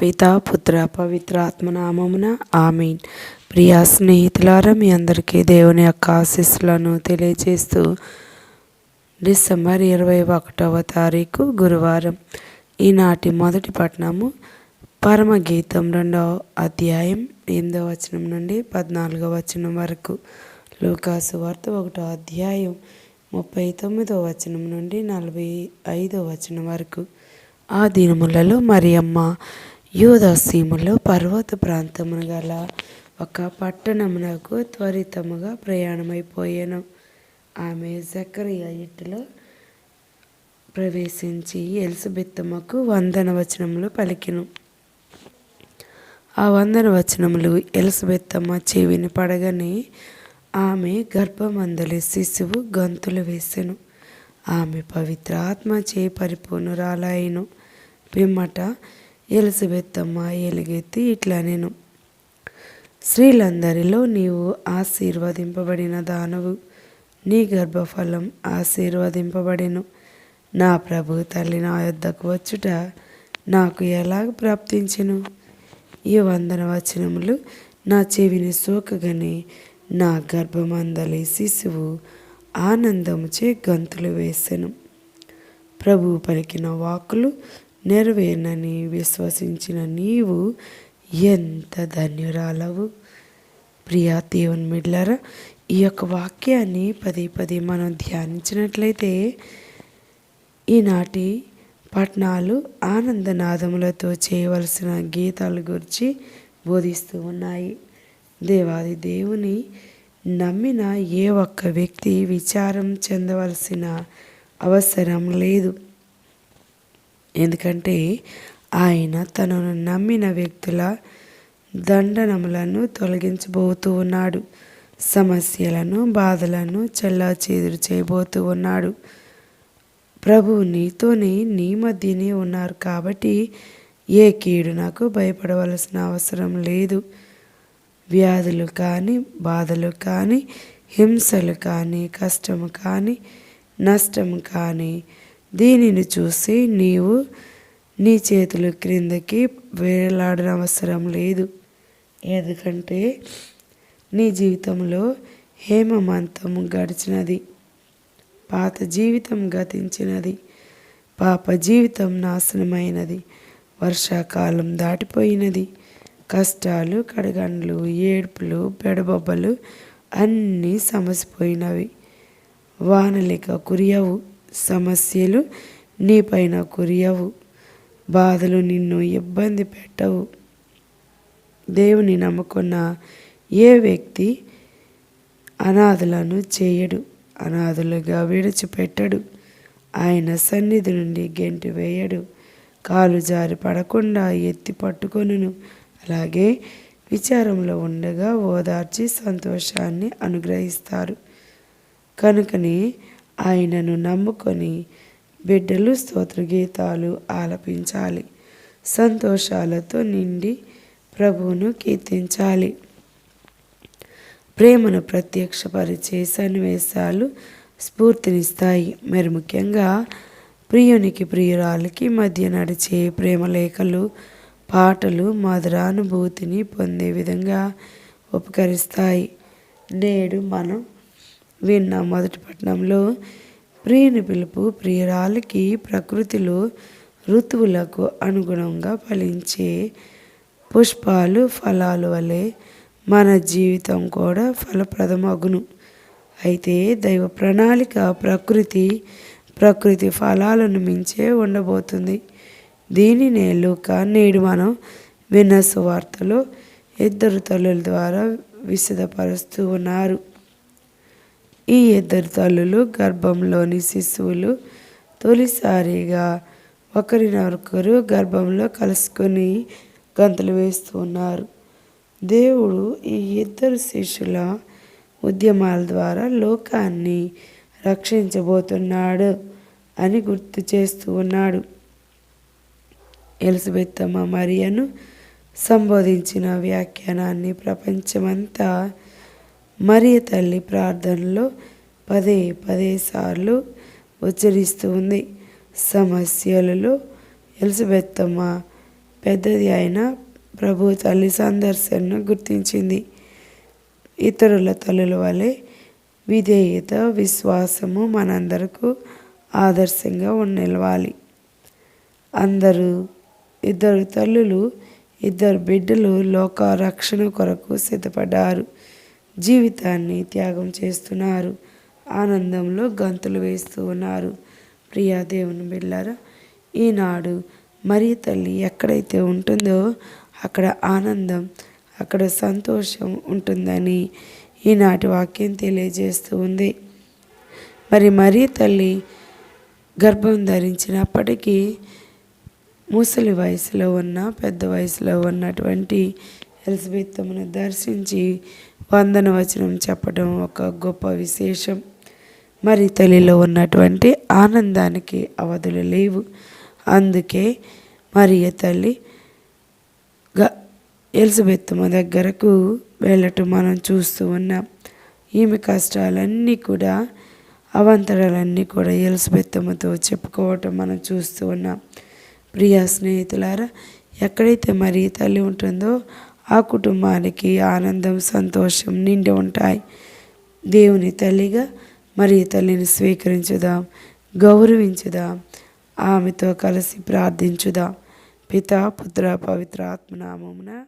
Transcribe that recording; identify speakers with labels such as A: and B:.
A: పితా పుత్ర పవిత్ర ఆత్మనామమున ఆమెన్. ప్రియా స్నేహితులారా మీ అందరికీ దేవుని యొక్క ఆశీస్సులను తెలియజేస్తూ డిసెంబర్ ఇరవై ఒకటవ తారీఖు గురువారం ఈనాటి మొదటి పట్టణము పరమగీతం రెండవ అధ్యాయం ఎనిమిదవ వచనం నుండి పద్నాలుగవ వచనం వరకు. లూకాసు వార్త ఒకటో అధ్యాయం ముప్పై తొమ్మిదవ వచనం నుండి నలభై ఐదవ వచనం వరకు. ఆ దినములలో మరియమ్మ యూదసీములో పర్వత ప్రాంతమున గల ఒక పట్టణమునకు త్వరితముగా ప్రయాణమైపోయాను. ఆమె జకరియా ఇంటిలో ప్రవేశించి ఎలిజబెత్తమ్మకు వందన వచనములు పలికిను. ఆ వందన వచనములు ఎలిజబెత్తమ్మ చెవిని పడగానే ఆమె గర్భమందలి శిశువు గంతులు వేసెను. ఆమె పవిత్ర ఆత్మ చే పరిపూర్ణురాలాయను పిమ్మట ఎలిజబెత్తమ్మ ఎలుగెత్తి ఇట్లా నేను స్త్రీలందరిలో నీవు ఆశీర్వదింపబడిన దానవు నీ గర్భఫలం ఆశీర్వదింపబడెను. నా ప్రభు తల్లి నా యొద్దకు వచ్చుట నాకు ఎలాగ ప్రాప్తించెను? ఈ వందన వచనములు నా చెవిని సోకగానే నా గర్భమందలి శిశువు ఆనందముచే గంతులు వేసెను. ప్రభు పలికిన వాకులు నెరవేర్నని విశ్వసించిన నీవు ఎంత ధన్యురాలవు. ప్రియా దేవుని మిడ్లరా ఈ యొక్క వాక్యాన్ని పదే పదే మనం ధ్యానించినట్లయితే ఈనాటి పట్నాలు ఆనందనాదములతో చేయవలసిన గీతాల గురించి బోధిస్తూ ఉన్నాయి. దేవాది దేవుని నమ్మిన ఏ ఒక్క వ్యక్తి విచారం చెందవలసిన అవసరం లేదు. ఎందుకంటే ఆయన తనను నమ్మిన వ్యక్తుల దండనములను తొలగించబోతూ ఉన్నాడు. సమస్యలను బాధలను చెల్లా చేదురు చేయబోతూ ఉన్నాడు. ప్రభు నీతోనే నీ మధ్యనే ఉన్నారు కాబట్టి ఏ కీడు నాకు భయపడవలసిన అవసరం లేదు. వ్యాధులు కానీ బాధలు కానీ హింసలు కానీ కష్టము కానీ నష్టము కానీ దీనిని చూసి నీవు నీ చేతులు క్రిందకి వేలాడిన అవసరం లేదు. ఎందుకంటే నీ జీవితంలో హేమమంతం గడిచినది. పాత జీవితం గతించినది. పాప జీవితం నాశనమైనది. వర్షాకాలం దాటిపోయినది. కష్టాలు కడగండ్లు ఏడుపులు పెడబొబ్బలు అన్నీ సమసిపోయినవి. వానలిక కురియవు. సమస్యలు నీపైన కురియవు. బాధలు నిన్ను ఇబ్బంది పెట్టవు. దేవుని నమ్ముకున్న ఏ వ్యక్తి అనాథులను చేయడు అనాథులుగా విడిచిపెట్టడు. ఆయన సన్నిధి నుండి గెంటి వేయడు. కాలు జారి పడకుండా ఎత్తి పట్టుకొనును. అలాగే విచారంలో ఉండగా ఓదార్చి సంతోషాన్ని అనుగ్రహిస్తారు. కనుకనే ఆయనను నమ్ముకొని బిడ్డలు స్తోత్ర గీతాలు ఆలపించాలి. సంతోషాలతో నిండి ప్రభువును కీర్తించాలి. ప్రేమను ప్రత్యక్షపరిచే సన్నివేశాలు స్ఫూర్తినిస్తాయి. మరి ముఖ్యంగా ప్రియునికి ప్రియురాలకి మధ్య నడిచే ప్రేమలేఖలు పాటలు మధురానుభూతిని పొందే విధంగా ఉపకరిస్తాయి. నేడు మనం విన్న మొదటి పట్టణంలో ప్రియుని పిలుపు ప్రియురాలకి ప్రకృతిలో ఋతువులకు అనుగుణంగా ఫలించే పుష్పాలు ఫలాలు వలె మన జీవితం కూడా ఫలప్రదమగును. అయితే దైవ ప్రణాళిక ప్రకృతి ప్రకృతి ఫలాలను మించే ఉండబోతుంది. దీనినే లూక నేడు మనం విన్న సువార్తలో ఇద్దరు తల్లుల ద్వారా విశదపరుస్తూ ఉన్నారు. ఈ ఇద్దరు తల్లులు గర్భంలోని శిశువులు తొలిసారిగా ఒకరినొకరు గర్భంలో కలుసుకొని గంతులు వేస్తున్నారు దేవుడు ఈ ఇద్దరు శిష్యుల ఉద్యమాల ద్వారా లోకాన్ని రక్షించబోతున్నాడు అని గుర్తు చేస్తూ ఉన్నాడు. ఎలిజబెత్తమ్మ మరియను సంబోధించిన వ్యాఖ్యానాన్ని ప్రపంచమంతా మరియ తల్లి ప్రార్థనలో పదే పదే సార్లు ఉచ్చరిస్తూ ఉంది. సమస్యలలో ఎలిజబెత్తమ్మ పెద్దది అయిన ప్రభు తల్లి సందర్శనను గుర్తించింది. ఇతరుల తల్లుల వలె విధేయత విశ్వాసము మనందరకు ఆదర్శంగా నిలవాలి అందరూ ఇద్దరు తల్లులు ఇద్దరు బిడ్డలు లోక రక్షణ కొరకు సిద్ధపడ్డారు. జీవితాన్ని త్యాగం చేస్తున్నారు. ఆనందంలో గంతులు వేస్తూ ఉన్నారు. ప్రియా దేవుని బిళ్ళారా ఈనాడు మరి తల్లి ఎక్కడైతే ఉంటుందో అక్కడ ఆనందం అక్కడ సంతోషం ఉంటుందని ఈనాటి వాక్యం తెలియజేస్తూ ఉంది. మరి మరీ తల్లి గర్భం ధరించినప్పటికీ ముసలి వయసులో ఉన్న పెద్ద వయసులో ఉన్నటువంటి ఎలిజబెత్తమ్మను దర్శించి వందన వచనం చెప్పడం ఒక గొప్ప విశేషం. మరి తల్లిలో ఉన్నటువంటి ఆనందానికి అవధులు లేవు. అందుకే మరియ తల్లి గ ఎలిజబెత్తమ్మ దగ్గరకు వెళ్ళటం మనం చూస్తూ ఉన్నాం. ఈమె కష్టాలన్నీ కూడా అవంతరాలన్నీ కూడా ఎలిజబెత్తమ్మతో చెప్పుకోవటం మనం చూస్తూ ఉన్నాం. ప్రియా స్నేహితులారా ఎక్కడైతే మరి తల్లి ఉంటుందో ఆ కుటుంబానికి ఆనందం సంతోషం నిండి ఉంటాయి. దేవుని తల్లిగా మరి తల్లిని స్వీకరించుదాం గౌరవించుదాం ఆమెతో కలిసి ప్రార్థించుదాం. పితా పుత్ర పవిత్ర ఆత్మనామమున